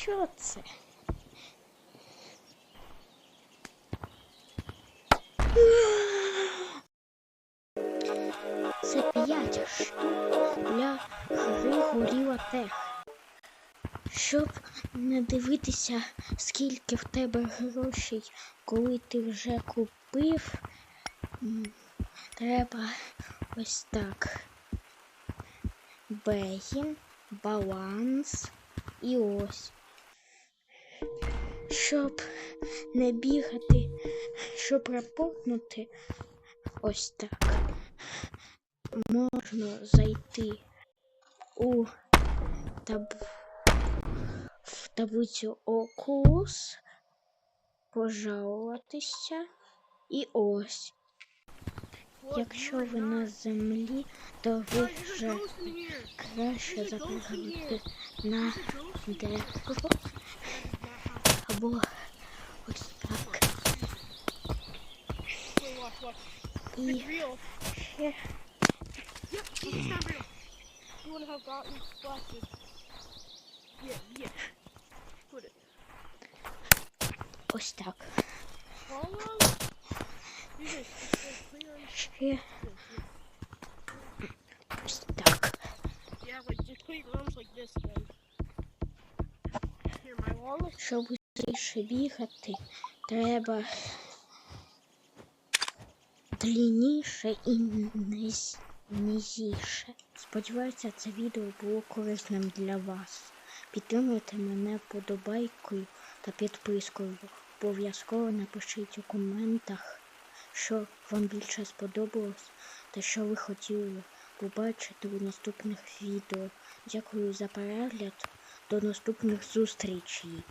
Що це? Це п'ять штук для гри горіла тех. Щоб не дивитися, скільки в тебе грошей, коли ти вже купив, треба ось так. Бегін, баланс і ось. Щоб не бігати, щоб рапортнути ось так. Можна зайти у таб... в таблицю Oculus, пожалуватися і ось. Якщо ви на землі, то ви вже краще запрыгнути на дерево boy. What's back? Wait, watch, watch. Yeah. Real. Yeah. Yep, it's not real. You wouldn't have gotten blasted. Yeah, yeah. Put it. Oh, stuck. Follow. You just, just clear. Yeah. I'm stuck. Yeah, but just put your like this, then. Here, my wallet. Shall we? Швидше бігати, треба длинніше і низ- низіше. Сподіваюся, це відео було корисним для вас. Підтримуйте мене подобайкою та підпискою. Обов'язково напишіть у коментах, що вам більше сподобалось та що ви хотіли побачити у наступних відео. Дякую за перегляд. До наступних зустрічей.